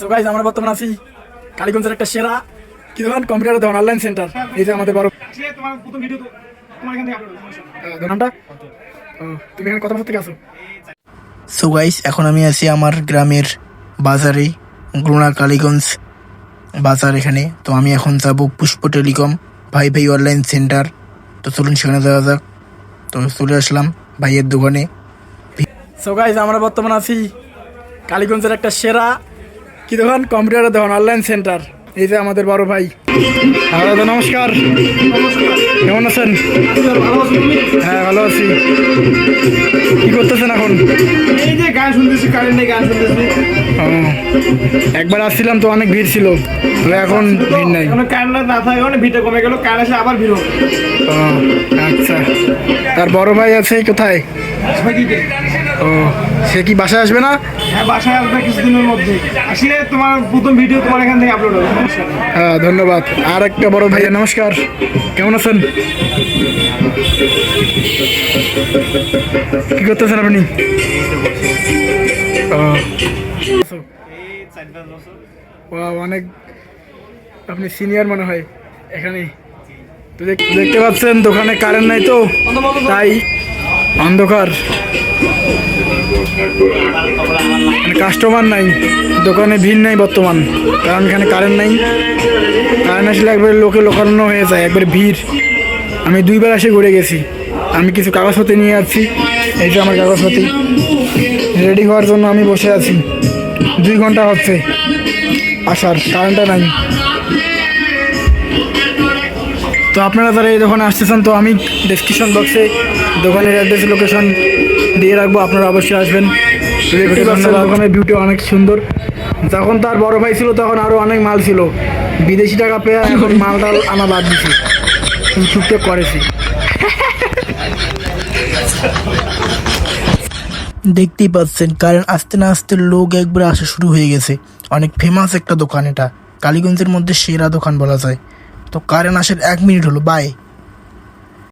So guys আমরা বর্তমানে আছি কালীগঞ্জের একটা সেরা কি দোকান? কম্পিউটার দোকান অনলাইন সেন্টার এই যে আমাদের বড় দোকানটা তুমি এখানে কত বছর থেকে আছো? সো গাইস এখন আমি আছি আমার গ্রামের বাজারে গ্রোনা কালীগঞ্জ বাজার এখানে। তো আমি এখন যাব পুষ্প টেলিকম ভাই ভাই অনলাইন সেন্টার তো চলুন সেখানে যাওয়া যাক। তো চলে আসলাম ভাইয়ের দোকানে। সো গাইজ আমরা বর্তমানে আছি কালীগঞ্জের একটা সেরা কি দোকান? কম্পিউটার দোকান অনলাইন সেন্টার এই যে আমাদের বড় ভাই। হ্যাঁ দাদা নমস্কার। কেমন আছেন? হ্যাঁ ভালো আছি। কি করতেছেন এখন? এই যে গান শুনতেছি কারেন্ট নেই গান শুনতেছি। একবার আসছিলাম তো অনেক ভিড় ছিল। এখন ভিড় নাই। কারেন্ট না থাকে অনেক ভিড়টা কমে গেল কারেন্ট এসে আবার ভিড় আচ্ছা। তার বড় ভাই আছে কোথায়? ও সে কি বাসায় আসবে না? হ্যাঁ বাসায় আসবে কিছুদিনের মধ্যে। আসলে তোমার প্রথম ভিডিও তোমার এখান থেকে আপলোড হবে। হ্যাঁ ধন্যবাদ। আর একটা বড় ভাইয়া নমস্কার। কেমন আছেন? কি করতেছেন আপনি? অনেক আপনি সিনিয়র মনে হয় এখানে। তো দেখতে পাচ্ছেন দোকানে কারেন্ট নাই তো তাই অন্ধকার। কাস্টমার নাই, দোকানে ভিড় নাই বর্তমান, কারণ এখানে কারেন্ট নাই। কারেন্ট আসলে একবারে লোকে লোকানো হয়ে যায়, একবারে ভিড়। আমি দুইবার এসে ঘুরে গেছি। আমি কিছু কাগজপত্র নিয়ে যাচ্ছি এই যে আমার কাগজপত্র রেডি হওয়ার জন্য আমি বসে আছি। দুই ঘণ্টা হচ্ছে আসার কারেন্টটা নাই। তো আপনারা যারা এই দোকানে আসতেছেন, তো আমি ডেসক্রিপশন বক্সে দোকানের অ্যাড্রেস লোকেশন দিয়ে রাখব আপনারা অবশ্যই আসবেন। পাচ্ছেন বিউটি অনেক সুন্দর। যখন তার বড় ভাই ছিল তখন আরও অনেক মাল ছিল। বিদেশি টাকা পেয়ে এখন মালটা আনা বাদ দিছি। টুকটাক করেছি। দেখতেই পাচ্ছেন কারণ আস্তে না আস্তে লোক একবার আসা শুরু হয়ে গেছে। অনেক ফেমাস একটা দোকান এটা। কালীগঞ্জের মধ্যে সেরা দোকান বলা যায়। তো কারেন্ট আসার এক মিনিট হলো বাই